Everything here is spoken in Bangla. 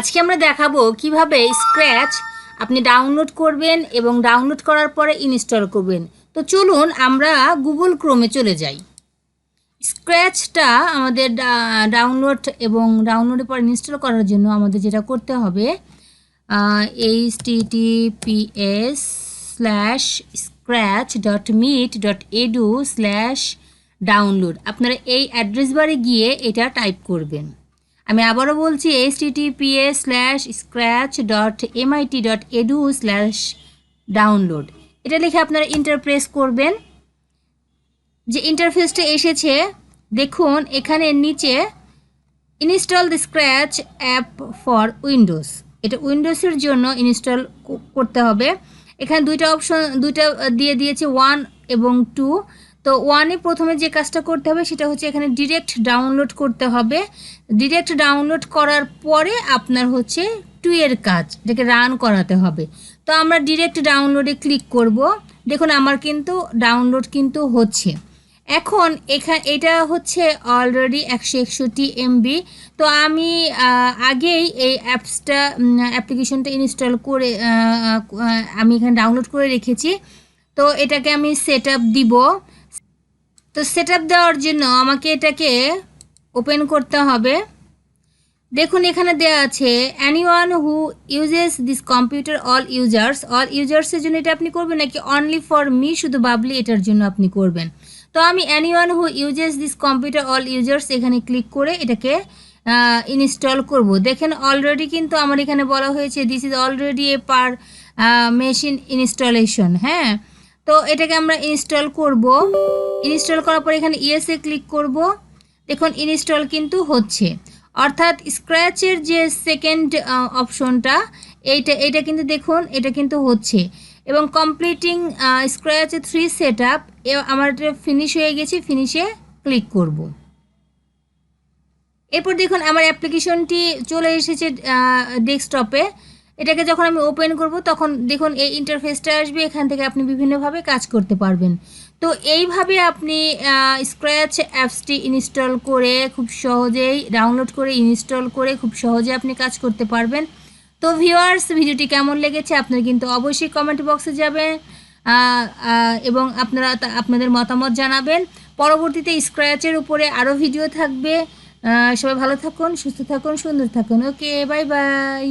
আজকে আমরা দেখাবো কীভাবে স্ক্র্যাচ আপনি ডাউনলোড করবেন এবং ডাউনলোড করার পরে ইনস্টল করবেন। তো চলুন আমরা গুগল ক্রোমে চলে যাই। স্ক্র্যাচটা আমাদের ডাউনলোড এবং ডাউনলোডের পর ইনস্টল করার জন্য আমাদের যেটা করতে হবে H TTPS slash scratch dot MIT dot edu slash download আপনারা এই অ্যাড্রেস বারে গিয়ে এটা টাইপ করবেন। আমি আবারও বলছি H TTPS slash scratch dot MIT dot edu slash download এটা লিখে আপনারা ইন্টারপ্রেস করবেন। যে ইন্টারফেসটা এসেছে, দেখুন, এখানে নিচে install the scratch app for Windows এটা উইন্ডোজের জন্য ইনস্টল করতে হবে। এখানে দুইটা অপশন দুইটা দিয়ে দিয়েছে ওয়ান এবং টু তো ওয়ানে প্রথমে যে কাজটা করতে হবে সেটা হচ্ছে এখানে ডিরেক্ট ডাউনলোড করতে হবে। ডিরেক্ট ডাউনলোড করার পরে আপনার হচ্ছে টু এর কাজ, এটাকে রান করাতে হবে। তো আমরা ডিরেক্ট ডাউনলোডে ক্লিক করব। দেখুন আমার কিন্তু ডাউনলোড কিন্তু হচ্ছে। এখন এখানে এটা হচ্ছে অলরেডি একশো একষট্টি এমবি তো আমি আগেই এই অ্যাপসটা অ্যাপ্লিকেশনটা ইনস্টল করে আমি এখানে ডাউনলোড করে রেখেছি। তো এটাকে আমি সেট আপ দিব। তো সেট আপ দেওয়ার জন্য আমাকে এটাকে ওপেন করতে হবে। দেখুন এখানে দেওয়া আছে anyone who uses this computer all users all ইউজার্সের জন্য এটা আপনি করবেন নাকি অনলি ফর মি শুধু বাবলি এটার জন্য আপনি করবেন। তো আমি anyone who uses this computer all users এখানে ক্লিক করে এটাকে ইনস্টল করব। দেখেন অলরেডি কিন্তু আমার এখানে বলা হয়েছে this is already a per machine installation হ্যাঁ? তো এটাকে আমরা ইনস্টল করব। ইনস্টল করার পর এখানে ইয়েসে ক্লিক করব। দেখুন ইনস্টল কিন্তু হচ্ছে। অর্থাৎ স্ক্র্যাচের যে সেকেন্ড অপশনটা এইটা এইটা কিন্তু দেখুন, এটা কিন্তু হচ্ছে। এবং completing scratch three set up আমার ফিনিশ হয়ে গেছে ফিনিশে ক্লিক করব। এরপর দেখুন, আমার অ্যাপ্লিকেশনটি চলে এসেছে ডেস্কটপে এটাকে যখন আমি ওপেন করব, তখন দেখুন এই ইন্টারফেসটা আসবে, এখান থেকে আপনি বিভিন্নভাবে কাজ করতে পারবেন। তো এইভাবে আপনি স্ক্র্যাচ অ্যাপসটি ইনস্টল করে খুব সহজেই ডাউনলোড করে ইনস্টল করে খুব সহজে আপনি কাজ করতে পারবেন। তো ভিউয়ার্স ভিডিওটি কেমন লেগেছে আপনারা কিন্তু অবশ্যই কমেন্ট বক্সে যাবেন এবং আপনারা আপনাদের মতামত জানাবেন। পরবর্তীতে স্ক্র্যাচের উপরে আরও ভিডিও থাকবে। সবাই ভালো থাকুন, সুস্থ থাকুন, সুন্দর থাকুন। Okay bye bye